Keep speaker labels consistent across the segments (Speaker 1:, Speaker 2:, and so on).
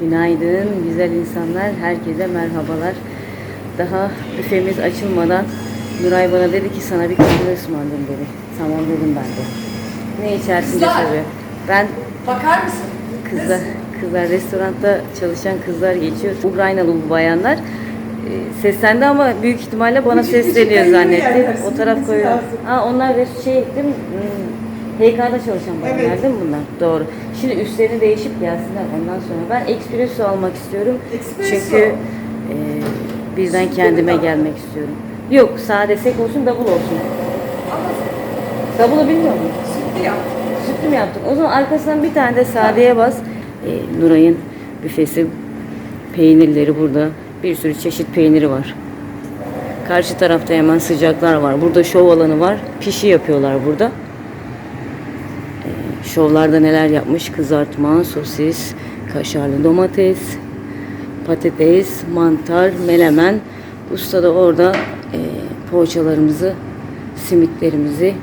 Speaker 1: Günaydın güzel insanlar. Herkese merhabalar. Daha büfemiz açılmadan Nuray bana dedi ki sana bir kahve ısmarlayayım dedi. Tamam dedim ben de. Ne içersin diye
Speaker 2: Kızlar.
Speaker 1: soruyor. Ben
Speaker 2: Bakar mısın?
Speaker 1: kızlar, kızlar restoranda çalışan kızlar geçiyor. Ukraynalı bu bayanlar. Ee, seslendi ama büyük ihtimalle bana
Speaker 2: Küçük küçük
Speaker 1: sesleniyor
Speaker 2: kayıyor
Speaker 1: zannetti.
Speaker 2: yerler,
Speaker 1: O taraf koyuyor.
Speaker 2: lazım.
Speaker 1: Ha onlar da şey değil mi? Hmm, HK'da çalışan bayanlar
Speaker 2: Evet.
Speaker 1: değil mi bunlar? Doğru. Şimdi üstlerini değişip gelsinler ondan sonra. Ben espresso almak istiyorum.
Speaker 2: Espresso.
Speaker 1: Çünkü e, birden kendime gelmek istiyorum. Yok sade sek olsun double olsun. Double'ı bilmiyor musun?
Speaker 2: Sütlü yap.
Speaker 1: Sütlü mü yaptın? O zaman arkasından bir tane de sadeye bas. Ee, Nuray'ın büfesi peynirleri burada. Bir sürü çeşit peyniri var. Karşı tarafta hemen sıcaklar var. Burada şov alanı var. Pişi yapıyorlar burada. Şovlarda neler yapmış? Kızartma, sosis, kaşarlı domates, patates, mantar, melemen. Usta da orada e, poğaçalarımızı, simitlerimizi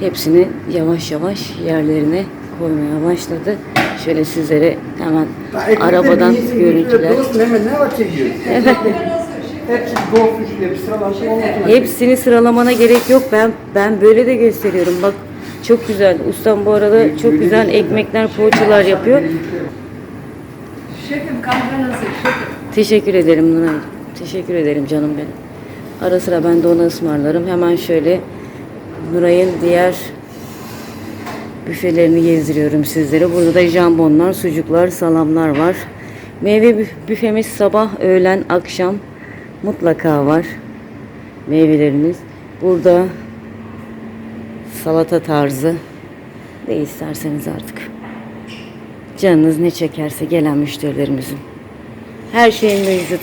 Speaker 1: hepsini yavaş yavaş yerlerine koymaya başladı. Şöyle sizlere hemen arabadan görüntüler. Evet. Hepsini sıralamana gerek yok. Ben ben böyle de gösteriyorum. Bak çok güzel. Ustam bu arada çok güzel ekmekler, poğaçalar yapıyor.
Speaker 2: Şefim kahven hazır. Şefim.
Speaker 1: Teşekkür ederim Nuray. Teşekkür ederim canım benim. Ara sıra ben de ona ısmarlarım. Hemen şöyle Nuray'ın diğer büfelerini gezdiriyorum sizlere. Burada da jambonlar, sucuklar, salamlar var. Meyve büf- büfemiz sabah, öğlen, akşam mutlaka var. Meyvelerimiz. Burada salata tarzı ne isterseniz artık. Canınız ne çekerse gelen müşterilerimizin. Her şeyin mevcut.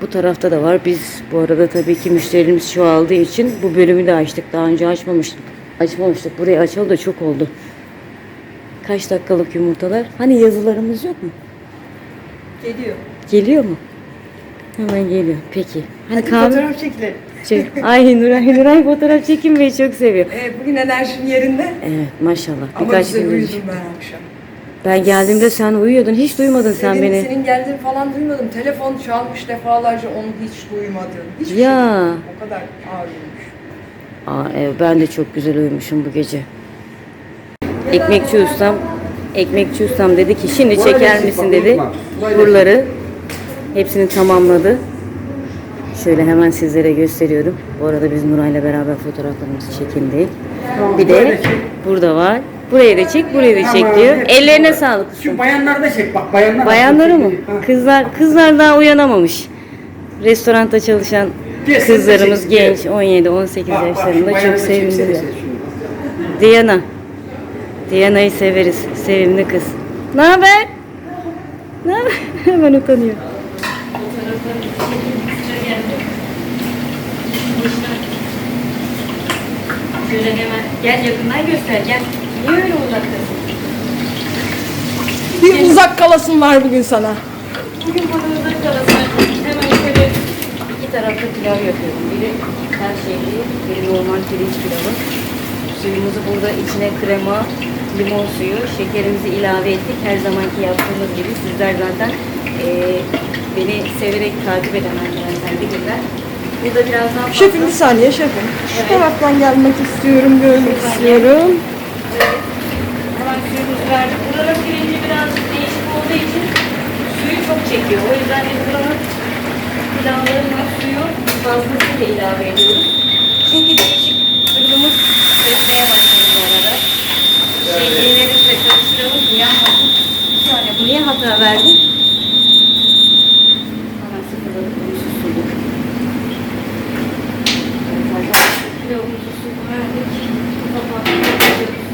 Speaker 1: Bu tarafta da var. Biz bu arada tabii ki müşterimiz çoğaldığı için bu bölümü de açtık. Daha önce açmamıştık. Açmamıştık. Burayı açalı da çok oldu. Kaç dakikalık yumurtalar? Hani yazılarımız yok mu?
Speaker 2: Geliyor.
Speaker 1: Geliyor mu? Hemen geliyor. Peki. Hani
Speaker 2: Hadi
Speaker 1: kahve...
Speaker 2: fotoğraf çekilelim.
Speaker 1: Şey, ay Nuray, Nuray fotoğraf çekinmeyi çok seviyor.
Speaker 2: Ee, bugün enerjim yerinde.
Speaker 1: Evet maşallah.
Speaker 2: Ama
Speaker 1: Birkaç
Speaker 2: güzel uyudum ben akşam.
Speaker 1: Ben geldiğimde sen uyuyordun. Hiç duymadın sen
Speaker 2: senin,
Speaker 1: beni.
Speaker 2: Senin geldiğini falan duymadım. Telefon çalmış defalarca onu hiç duymadım. Hiçbir
Speaker 1: Ya.
Speaker 2: şey. O kadar ağır uyumuş.
Speaker 1: Aa, evet, ben de çok güzel uyumuşum bu gece. Ekmekçi ustam, ekmekçi ustam dedi ki şimdi çeker misin dedi. Buraları hepsini tamamladı. Şöyle hemen sizlere gösteriyorum. Bu arada biz Nuray'la beraber fotoğraflarımız çekildi. Bir de burada var. Burayı da çek, burayı da çek diyor. Ellerine sağlık.
Speaker 3: Şu bayanları da çek bak bayanlar.
Speaker 1: Bayanları mı? Kızlar kızlar daha uyanamamış. Restoranda çalışan kızlarımız genç,
Speaker 3: gel.
Speaker 1: 17-18
Speaker 3: Bak, bak, şu
Speaker 1: yaşlarında çok
Speaker 3: şunu.
Speaker 1: Diana. Diana'yı severiz. Sevimli kız. Ne haber? Ne haber? Hemen utanıyor. Hemen gel yakından göster gel. Niye öyle uzaktasın?
Speaker 2: Bir uzak kalasın var bugün sana.
Speaker 1: Bugün burada uzak kalasın. Hemen tarafta pilav yapıyorum. Biri her şeyli, biri normal pirinç pilavı. Suyumuzu burada içine krema, limon suyu, şekerimizi ilave ettik. Her zamanki yaptığımız gibi sizler zaten eee, beni severek takip eden arkadaşlar bilirler. Burada biraz daha fazla...
Speaker 2: Şefim bir saniye şefim. Şu
Speaker 1: Evet.
Speaker 2: taraftan gelmek istiyorum, görmek
Speaker 1: Şuradan
Speaker 2: istiyorum.
Speaker 1: Hemen suyumuzu verdik. Buranın pirinci biraz değişik olduğu için suyu çok çekiyor. O yüzden biz buranın pilavlarının suyu fazlasıyla ilave ediyoruz. Çünkü değişik suyumuz üretmeye başladı bu arada. Şekillerimizle karıştıralım ki yanmasın. Bir saniye bu niye hata verdi? Hemen sıfırladık bunu susturduk. Pilavımızı su verdik. Kapattık.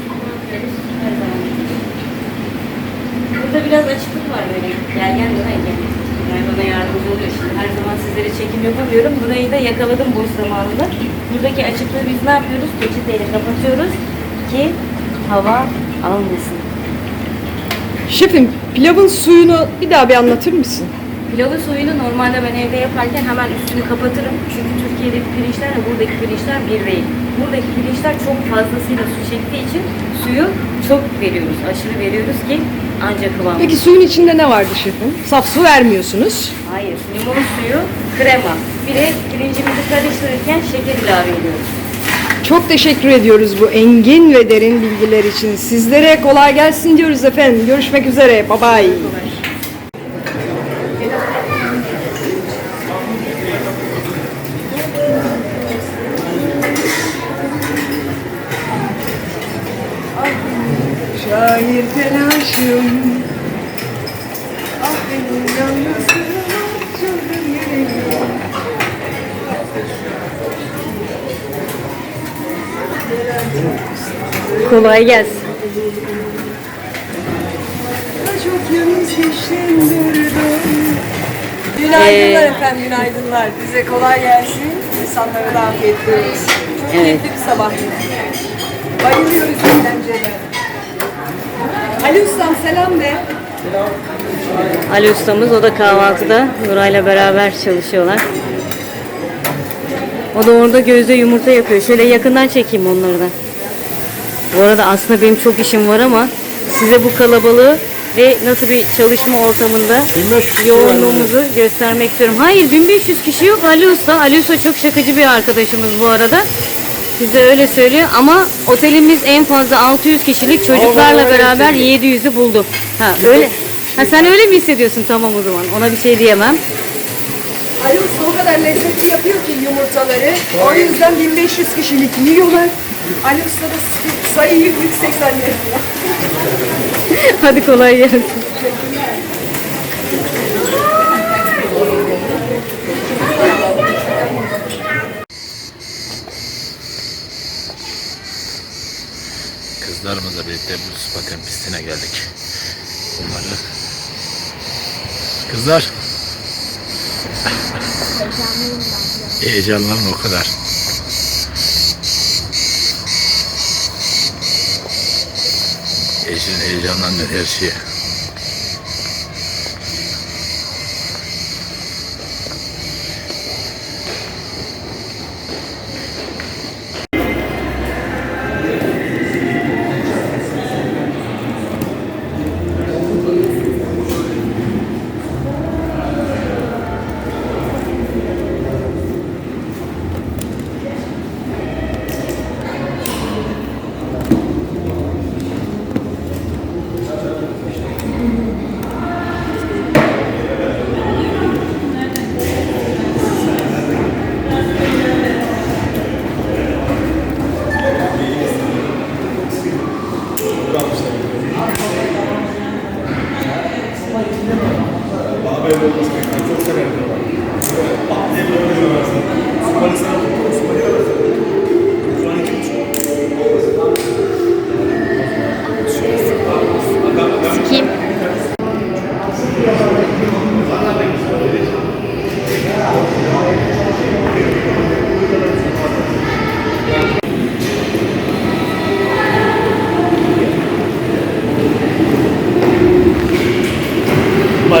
Speaker 1: Bakıyoruz. Her zaman. Burada biraz açıklık var böyle. Gel gel Nuray gel. Bana yardımcı oluyor şimdi. Her zaman sizlere çekim yapamıyorum. Burayı da yakaladım boş zamanında. Buradaki açıklığı biz ne yapıyoruz? Peçeteyle kapatıyoruz ki hava almasın.
Speaker 2: Şefim pilavın suyunu bir daha bir anlatır mısın?
Speaker 1: Pilavı suyunu normalde ben evde yaparken hemen üstünü kapatırım. Çünkü Türkiye'deki pirinçlerle buradaki pirinçler bir değil. Buradaki pirinçler çok fazlasıyla su çektiği için suyu çok veriyoruz. Aşırı veriyoruz ki ancak kıvam.
Speaker 2: Peki suyun içinde ne vardı şefim? Saf su vermiyorsunuz.
Speaker 1: Hayır, limon suyu, krema. Bir de pirincimizi karıştırırken şeker ilave ediyoruz.
Speaker 2: Çok teşekkür ediyoruz bu engin ve derin bilgiler için. Sizlere kolay gelsin diyoruz efendim. Görüşmek üzere. Bye bye.
Speaker 1: Kolay gelsin.
Speaker 2: Çok yalnız. Günaydınlar
Speaker 1: Ee,
Speaker 2: efendim, günaydınlar. Bize kolay gelsin. İnsanlara da afiyet diliyoruz. Çok
Speaker 1: Evet.
Speaker 2: keyifli bir sabah. Bayılıyoruz eğlenceden. Ali Ustam selam de.
Speaker 1: Ali ustamız o da kahvaltıda Nuray'la beraber çalışıyorlar. O da orada gözde yumurta yapıyor. Şöyle yakından çekeyim onları da. Bu arada aslında benim çok işim var ama size bu kalabalığı ve nasıl bir çalışma ortamında
Speaker 3: 1500 kişi
Speaker 1: yoğunluğumuzu göstermek istiyorum. Hayır 1500 kişi yok Ali Usta. Ali Usta çok şakacı bir arkadaşımız bu arada. Size öyle söylüyor ama otelimiz en fazla 600 kişilik çocuklarla beraber
Speaker 3: hissediyorum.
Speaker 1: 700'ü buldu. Ha öyle. Ha sen öyle mi hissediyorsun tamam o zaman. Ona bir şey diyemem.
Speaker 2: Ali Usta o kadar lezzetli yapıyor ki yumurtaları. O yüzden 1500 kişilik yiyorlar. Ali Usta da sayıyı yüksek zannediyor.
Speaker 1: Hadi kolay gelsin.
Speaker 4: Kızlarımızla birlikte bu paten pistine geldik. Bunları Kızlar Heyecanlanma o kadar. Eşin heyecanlanıyor her şeye.
Speaker 1: Kim?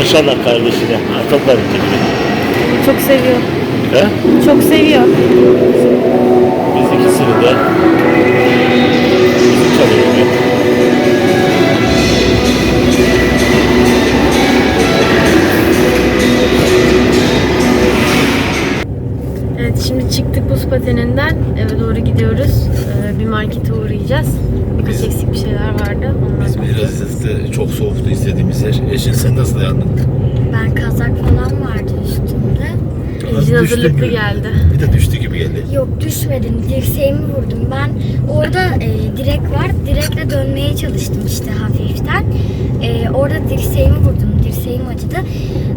Speaker 4: Maşallah kardeşine. Toplar
Speaker 1: Çok seviyor.
Speaker 4: He?
Speaker 1: Çok seviyor.
Speaker 4: Biz ikisini de bizim çalıyor.
Speaker 5: Evet şimdi çıktık buz pateninden eve doğru gidiyoruz. Ee, bir markete uğrayacağız.
Speaker 4: Biz-
Speaker 5: eksik bir şeyler vardı. Onlar
Speaker 4: Biz biraz çok soğuktu istediğimiz yer. Eşin sen nasıl dayandın?
Speaker 6: Ben kazak falan vardı üstümde.
Speaker 4: Düştü
Speaker 5: hazırlıklı
Speaker 4: mü?
Speaker 5: geldi.
Speaker 4: Bir de düştü gibi geldi.
Speaker 6: Yok düşmedim. Dirseğimi vurdum. Ben orada e, direk var. Direkle dönmeye çalıştım işte hafiften. E, orada dirseğimi vurdum. Dirseğim acıdı.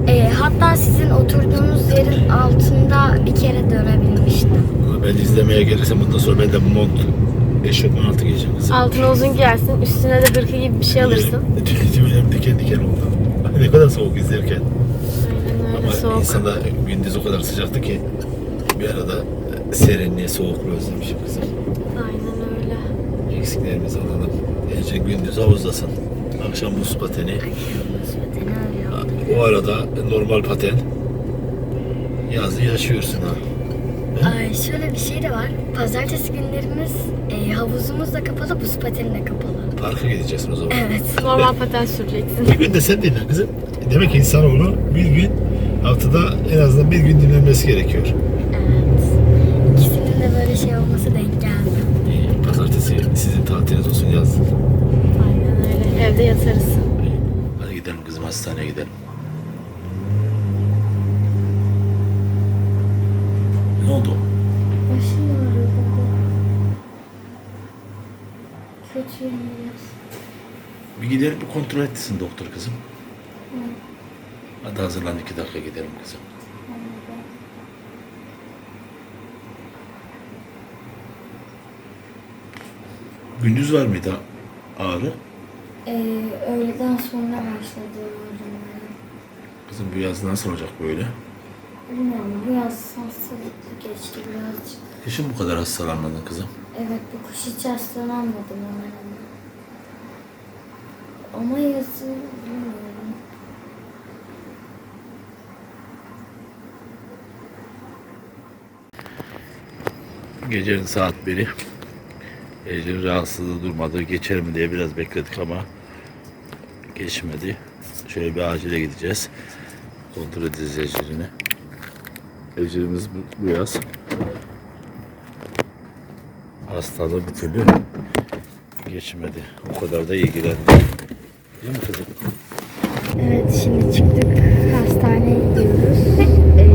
Speaker 6: E, hatta sizin oturduğunuz yerin altında bir kere dönebilmiştim.
Speaker 4: Ben izlemeye gelirsem bundan sonra ben de mont eşofman altı giyeceğim. kızım.
Speaker 5: Altına uzun giyersin, üstüne de hırka gibi bir şey alırsın.
Speaker 4: Tüylerim diken diken oldu. ne kadar soğuk izlerken.
Speaker 5: Aynen öyle
Speaker 4: Ama
Speaker 5: soğuk.
Speaker 4: insanda gündüz o kadar sıcaktı ki bir arada serinliği, soğukluğu özlemişim kızım.
Speaker 5: Aynen öyle.
Speaker 4: Eksiklerimizi alalım. Ece gündüz havuzdasın. Akşam buz pateni. O arada normal paten. Yazı yaşıyorsun ha.
Speaker 6: Ay şöyle bir şey de var. Pazartesi günlerimiz e, havuzumuz da kapalı, buz pateni de kapalı.
Speaker 4: Parka gideceksin o zaman.
Speaker 6: Evet.
Speaker 5: Normal paten süreceksin.
Speaker 4: Bir gün de sen dinlen kızım. Demek ki insanoğlu bir gün haftada en azından bir gün dinlenmesi gerekiyor.
Speaker 6: Evet. İkisinin de böyle şey olması denk geldi.
Speaker 4: İyi, Pazartesi sizin tatiliniz olsun yaz.
Speaker 5: Aynen öyle. Evde yatarız.
Speaker 4: Hadi gidelim kızım hastaneye gidelim. Ne oldu?
Speaker 6: Başım ağrıyor baba. Kötüyüm biraz.
Speaker 4: Bir gidelim bir kontrol etsin doktor kızım. Hadi hazırlan iki dakika gidelim kızım. Gündüz var mıydı ağrı?
Speaker 6: Ee, öğleden sonra başladı ağrımaya.
Speaker 4: Kızım bu yaz nasıl olacak böyle?
Speaker 6: Bilmiyorum biraz hastalıklı geçti birazcık.
Speaker 4: Kışın bu kadar hastalanmadın kızım.
Speaker 6: Evet bu kış hiç hastalanmadım hemen hemen. Ama yazın bilmiyorum.
Speaker 4: Gecenin saat biri. Ece'nin rahatsızlığı durmadı. Geçer mi diye biraz bekledik ama geçmedi. Şöyle bir acile gideceğiz. Kontrol edeceğiz Ece'ni. Ece'miz bu, bu yaz. Hastalığı bir türlü geçmedi. O kadar da ilgilendi. Değil mi kızım?
Speaker 6: Evet şimdi çıktık hastaneye gidiyoruz. Ee,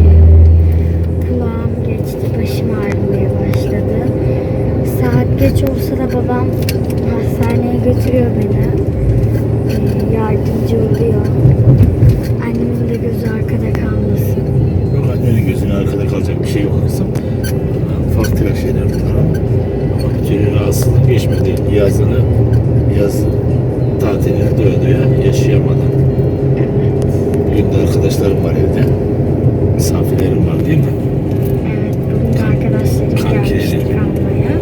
Speaker 6: kulağım geçti başım ağrımaya başladı. Saat geç olsa da babam hastaneye götürüyor beni. Ee, yardımcı oluyor. Annemin de gözü arkada kalmasın.
Speaker 4: Yok annenin gözüne arkada kalacak bir şey yok kızım. Ufak tefek şeyler bunlar ama. Ama bir türlü rahatsızlık geçmedi. Yazını, yaz tatilini doya doya yaşayamadı. Bugün de arkadaşlarım var evde. Misafirlerim var değil mi?
Speaker 6: Evet bugün arkadaşlarım
Speaker 4: Kankileri.
Speaker 6: gelmişti kalmaya.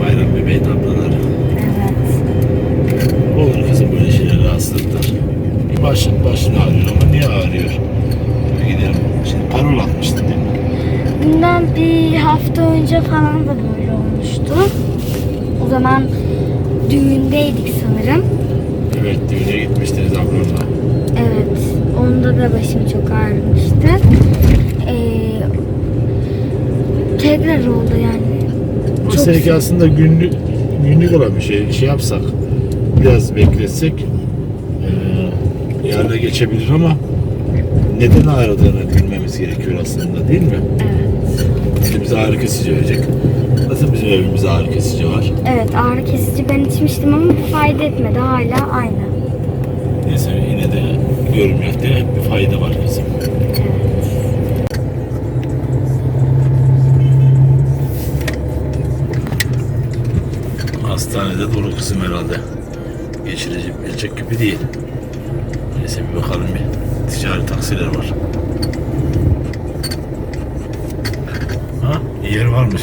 Speaker 4: Bayram bebeğin ablaları.
Speaker 6: Evet.
Speaker 4: Olur kızım böyle şeyler rahatsızlıklar. Başın, başın ağrıyor ama niye ağrıyor? Gidelim. Şimdi parol atmıştın değil mi?
Speaker 6: Bundan bir hafta önce falan da böyle olmuştu. O zaman düğündeydik sanırım.
Speaker 4: Evet düğüne gitmiştiniz ablamla.
Speaker 6: Evet, onda da başım çok ağrımıştı. Ee, tekrar oldu yani.
Speaker 4: Ama seninki aslında günlük, günlük olan bir şey. Şey yapsak, biraz bekletsek eee yarına geçebilir ama neden ağrıdığını bilmemiz gerekiyor aslında değil mi?
Speaker 6: Evet.
Speaker 4: Bize ağrı kesici verecek. Nasıl bizim evimizde ağrı kesici var?
Speaker 6: Evet, ağrı kesici ben içmiştim ama fayda etmedi. Hala aynı.
Speaker 4: Neyse yine de görmüyor diye bir fayda var bizim. Hastanede dolu kızım herhalde. Geçirecek bilecek gibi değil. Neyse bir bakalım bir ticari taksiler var. Ha yer varmış.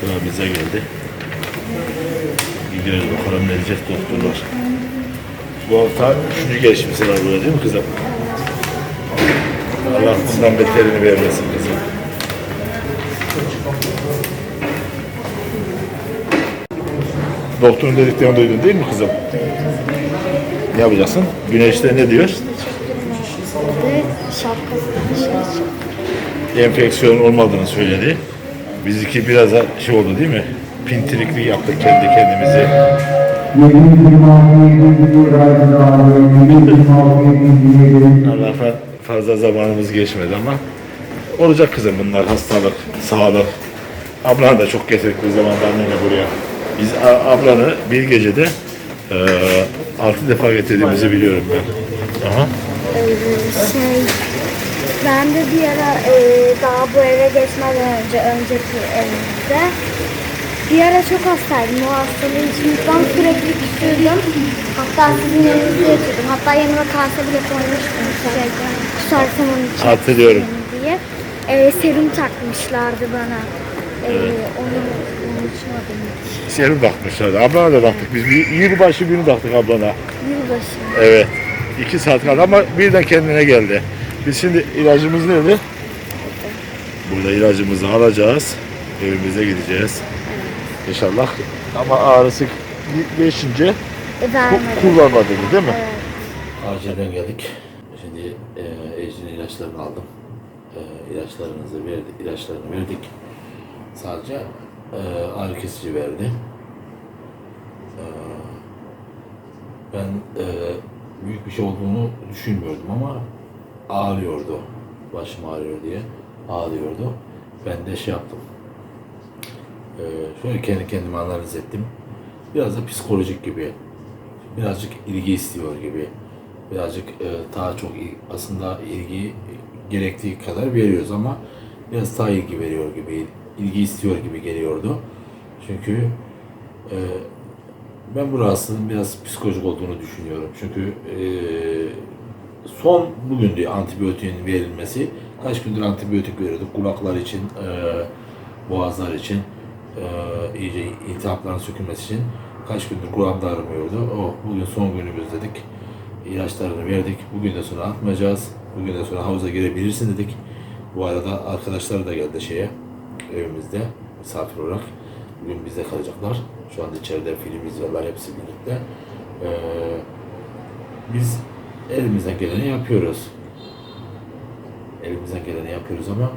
Speaker 4: Sıra bize geldi. Gidiyoruz bakalım ne diyecek doktorlar. Bu hafta üçüncü gelişmesi var burada değil mi kızım? Allah bundan beterini vermesin kızım. Doktorun dediklerini duydun değil mi kızım? Ne yapacaksın? Güneşte ne diyor?
Speaker 6: Çıktı.
Speaker 4: Enfeksiyon olmadığını söyledi. Bizimki biraz da şey oldu değil mi? Pintiriklik yaptık kendi kendimize. Allah fa- fazla zamanımız geçmedi ama olacak kızım bunlar hastalık, sağlık. Ablan da çok getirdik bu zamanda annene buraya. Biz ablanı bir gecede eee altı defa getirdiğimizi biliyorum ben. Aha.
Speaker 6: Şey, ben de bir ara e, daha bu eve geçmeden önce, önceki evimizde bir ara çok hastaydım. O hastalığı içimden sürekli küsürdüm. Hatta sizin yanınızda yatıyordum. Hatta yanıma kase bile koymuştum. Şey, kusarsam onun için
Speaker 4: Hatırlıyorum.
Speaker 6: diye. E, serum takmışlardı bana. Ee, onu unutmadım.
Speaker 4: Seni bakmışlardı. Ablana da baktık. Biz bir yılbaşı günü baktık ablana.
Speaker 6: Yılbaşı.
Speaker 4: Evet. İki saat kaldı ama birden kendine geldi. Biz şimdi ilacımız nerede? Burada ilacımızı alacağız. Evimize gideceğiz. İnşallah. Ama ağrısı geçince kullanma dedi değil mi?
Speaker 6: Evet.
Speaker 4: Acilden geldik. Şimdi e, Ecrin ilaçlarını aldım. E, ilaçlarınızı verdi, ilaçlarını verdik. Sadece e, ağrı kesici verdi. E, ben e, büyük bir şey olduğunu düşünmüyordum ama ağrıyordu. Başım ağrıyor diye ağrıyordu. Ben de şey yaptım. E, şöyle kendi kendime analiz ettim. Biraz da psikolojik gibi birazcık ilgi istiyor gibi. Birazcık e, daha çok aslında ilgi gerektiği kadar veriyoruz ama biraz daha ilgi veriyor gibi, ilgi istiyor gibi geliyordu. Çünkü e, ben bu rahatsızlığın biraz psikolojik olduğunu düşünüyorum. Çünkü e, son bugün diye antibiyotiğin verilmesi, kaç gündür antibiyotik veriyorduk kulaklar için, e, boğazlar için, e, iyice iltihapların sökülmesi için kaç gündür kulağımda aramıyordu. O bugün son günümüz dedik. İlaçlarını verdik. Bugün de sonra atmayacağız. Bugün de sonra havuza girebilirsin dedik. Bu arada arkadaşlar da geldi şeye evimizde misafir olarak. Bugün bizde kalacaklar. Şu anda içeride film izliyorlar hepsi birlikte. Ee, biz elimizden geleni yapıyoruz. Elimizden geleni yapıyoruz ama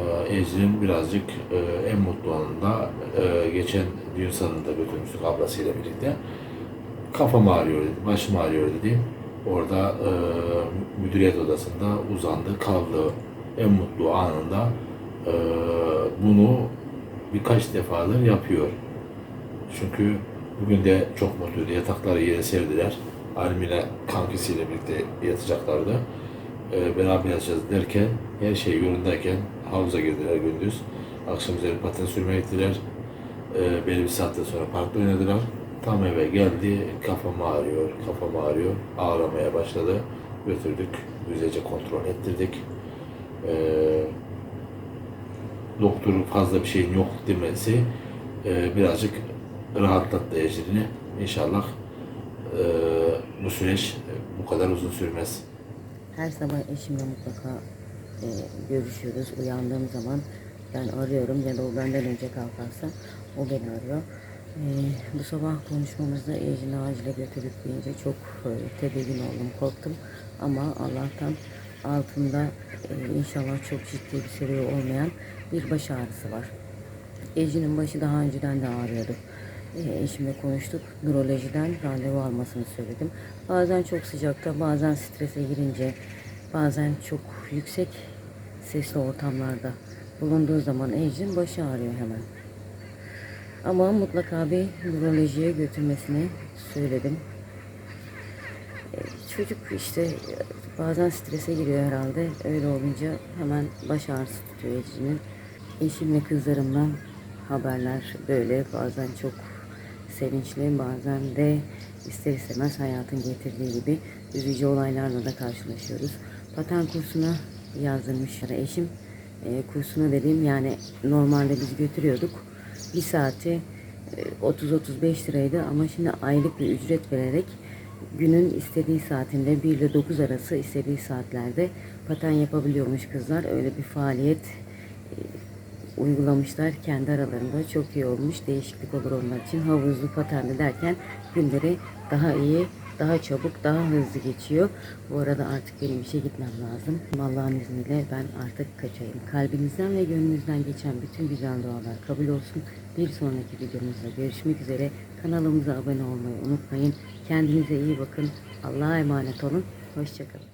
Speaker 4: e, Ecrin birazcık e, en mutlu anında e, geçen düğün salonunda götürmüştük ablasıyla birlikte. Kafam ağrıyor dedi, başım ağrıyor dedi. Orada e, müdüriyet odasında uzandı, kaldı. En mutlu anında e, bunu birkaç defadır yapıyor. Çünkü bugün de çok mutluydu. Yatakları yere serdiler. Almine kankisiyle birlikte yatacaklardı. Ee, beraber yatacağız derken her şey yolundayken havuza girdiler gündüz. Akşam üzeri paten sürmeye gittiler. Ee, belli bir saatten sonra parkta oynadılar. Tam eve geldi. Kafam ağrıyor, kafam ağrıyor. Ağlamaya başladı. Götürdük. Güzelce kontrol ettirdik. Ee, doktorun fazla bir şeyin yok demesi e, birazcık rahatlattı ecrini. İnşallah e, bu süreç bu kadar uzun sürmez.
Speaker 1: Her sabah eşimle mutlaka e, görüşüyoruz. Uyandığım zaman ben arıyorum ya da o benden önce kalkarsa o beni arıyor. E, bu sabah konuşmamızda Ejin'i acile götürdük deyince çok e, tedirgin oldum, korktum. Ama Allah'tan altında e, inşallah çok ciddi bir sebebi olmayan bir baş ağrısı var. Ejin'in başı daha önceden de ağrıyordu. Eşimle konuştuk. Nörolojiden randevu almasını söyledim. Bazen çok sıcakta, bazen strese girince, bazen çok yüksek sesli ortamlarda bulunduğu zaman Ejin başı ağrıyor hemen. Ama mutlaka bir nörolojiye götürmesini söyledim. E, Çocuk işte bazen strese giriyor herhalde. Öyle olunca hemen baş ağrısı tutuyor Ejin'in. Eşim ve kızlarımdan haberler böyle bazen çok sevinçli bazen de ister istemez hayatın getirdiği gibi üzücü olaylarla da karşılaşıyoruz. Paten kursuna yazdırmış eşim. E, kursuna dediğim yani normalde biz götürüyorduk. Bir saati e, 30-35 liraydı ama şimdi aylık bir ücret vererek günün istediği saatinde 1 ile 9 arası istediği saatlerde paten yapabiliyormuş kızlar. Öyle bir faaliyet e, uygulamışlar. Kendi aralarında çok iyi olmuş. Değişiklik olur onlar için. Havuzlu patende derken günleri daha iyi daha çabuk daha hızlı geçiyor. Bu arada artık benim işe gitmem lazım. Allah'ın izniyle ben artık kaçayım. Kalbinizden ve gönlünüzden geçen bütün güzel dualar kabul olsun. Bir sonraki videomuzda görüşmek üzere. Kanalımıza abone olmayı unutmayın. Kendinize iyi bakın. Allah'a emanet olun. Hoşçakalın